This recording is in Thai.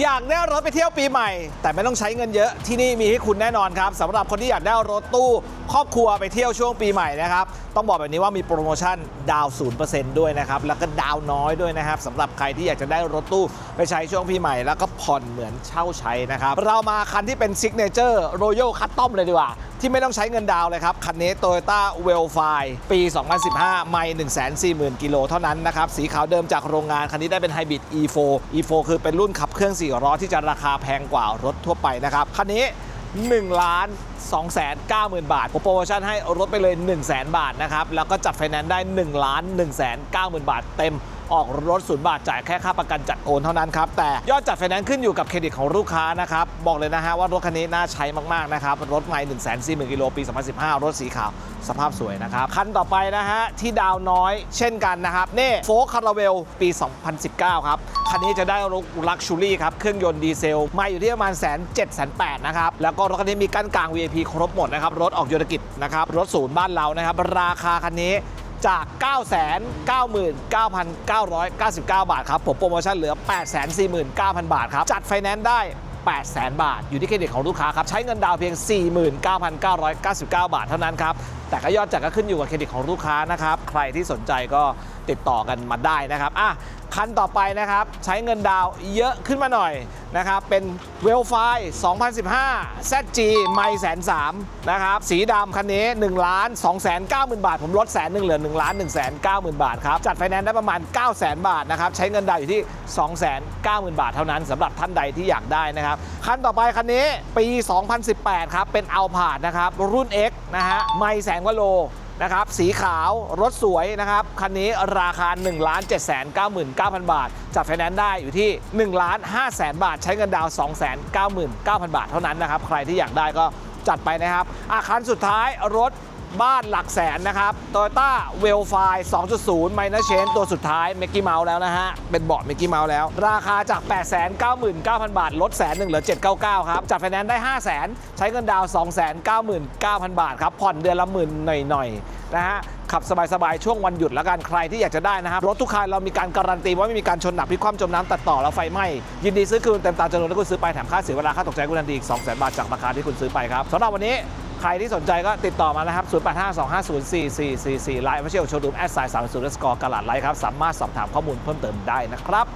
อยากได้รถไปเที่ยวปีใหม่ แต่ไม่ต้องใช้เงินเยอะที่นี่มีให้คุณแน่นอนครับสำหรับคนที่อยากได้รถตู้ครอบครัวไปเที่ยวช่วงปีใหม่นะครับ ต้องบอกแบบนี้ว่ามีโปรโมชั่นดาวศูนย์เปอร์เซ็นต์ด้วยนะครับ แล้วก็ดาวน้อยด้วยนะครับสำหรับใครที่อยากจะได้รถตู้ไปใช้ช่วงปีใหม่ แล้วก็ผ่อนเหมือนเช่าใช้นะครับ เรามาคันที่เป็นซิกเนเจอร์โรอยัลคัตตอมเลยดีกว่า ที่ไม่ต้องใช้เงินดาวเลยครับ คันนี้ Toyota w e l f i ปี 2015 ไม่ 140,000 กิโลเท่านั้นนะครับ สีขาวเดิมจากโรงงาน คันนี้ได้เป็นไฮบริด E4 E4 คือเป็นรุ่นขับเครื่อง4ล้อที่จะราคาแพงกว่ารถทั่วไปนะครับคันนี้1ล้าน 2 9 0 0 0 0 บาทผมโปรโมชั่นให้รถไปเลย 1 0 0 0 0 0 บาทนะครับ แล้วก็จัดไฟแนนซ์ได้1ล้าน1 9 0 0 0 บาทเต็มออกรถศูนย์บาทจ่ายแค่ค่าประกันจัดโอนเท่านั้นครับ แต่ยอดจัดไฟแนนซ์ขึ้นอยู่กับเครดิตของลูกค้านะครับ บอกเลยนะฮะว่ารถคันนี้น่าใช้มาก ๆ นะครับ รถใหม่ 1 4 0 0 0 0กิโลปี 2015 รถสีขาว สภาพสวยนะครับ คันต่อไปนะฮะ ที่ดาวน้อยเช่นกันนะครับ นี่โฟล์คาราเวลปี 2019 ครับ คันนี้จะได้รถลักชูรี่ครับ เครื่องยนต์ดีเซลมาอยู่ที่ประมาณแสนเจ็ดแสนแปดนะครับแล้วก็รถคันนี้มีกั้นกลาง VIP ครบหมดนะครับ รถออกโยนกิจนะครับ รถศูนย์บ้านเรานะครับ ราคาคันนี้จาก 999,999 บาทครับ ผมโปรโมชั่นเหลือ 849,000 บาทครับ จัดไฟแนนซ์ได้ 800,000 บาท อยู่ที่เครดิตของลูกค้าครับ ใช้เงินดาวเพียง 49,999 บาทเท่านั้นครับ แต่ก็ยอดจัดก็ขึ้นอยู่กับเครดิตของลูกค้านะครับ ใครที่สนใจก็ติดต่อกันมาได้นะครับอะ คันต่อไปนะครับ ใช้เงินดาวเยอะขึ้นมาหน่อยนะครับ เป็นเวลไฟ2015 ZG ไม่แสนสามนะครับ สีดำคันนี้1ล้าน2 9 0 0 0 0บาท ผมลดแสนหนึ่งเหลือ1ล้าน1 9 0 0 0 0บาทครับ จัดไฟแนนซ์ได้ประมาณ 9 0 0 0 0 0บาทนะครับ ใช้เงินดาวอยู่ที่ 2 9 0 0 0 0 บาทเท่านั้นสำหรับท่านใดที่อยากได้นะครับ คันต่อไปคันนี้ปี 2018 ครับ เป็นเอาผาดนะครับ รุ่น X นะฮะไม่แสนกว่าโล นะครับ สีขาวรถสวยนะครับ คันนี้ราคา 1 7 9 9 0 0 0 บาท จัดไฟแนนซ์ได้อยู่ที่ 1 5 0 0 0 0 บาท ใช้เงินดาวน์2 9 9 0 0 0 บาท เท่านั้นนะครับ ใครที่อยากได้ก็จัดไปนะครับอาคันสุดท้ายรถ บ้านหลักแสนนะครับ Toyota w e l f i 2.0 Minor Change ตัวสุดท้าย m ม c กี้เมาส์แล้วนะฮะ เป็นเบาะ m ม c กี้เมาส์แล้ว ราคาจาก 899,000 บาท ลดแสนหนึ่งเหลือ 799 ครับ จัดไฟแนนซ์ได้ 5 0 0 0 0 0 ใช้เงินดาวน์299,000 บาทครับ ผ่อนเดือนละหมื่นหน่อยๆนะฮะขับสบายๆ ช่วงวันหยุดแล้วกันใครที่อยากจะได้นะครับ รถทุกคันเรามีการการันตีว่าไม่มีการชนหนักพลิกคว่ำจมน้ำตัดต่อแล้วไฟไหม้ยินดีซื้อคืนเต็มตามจำนวนที่คุณซื้อไปแถมค่าเสียเวลาค่าตกใจคุณทันทีอีก2 0 0 0 0 0 บาทจากราคาที่คุณซื้อไปครับสำหรับวันนี้ ใครที่สนใจก็ติดต่อมานะครับ 0852504444ไลน์ไม่ใช่โชว์รูมแอดไซน์30สกอร์กลาดไลน์ครับ สามารถสอบถามข้อมูลเพิ่มเติมได้นะครับ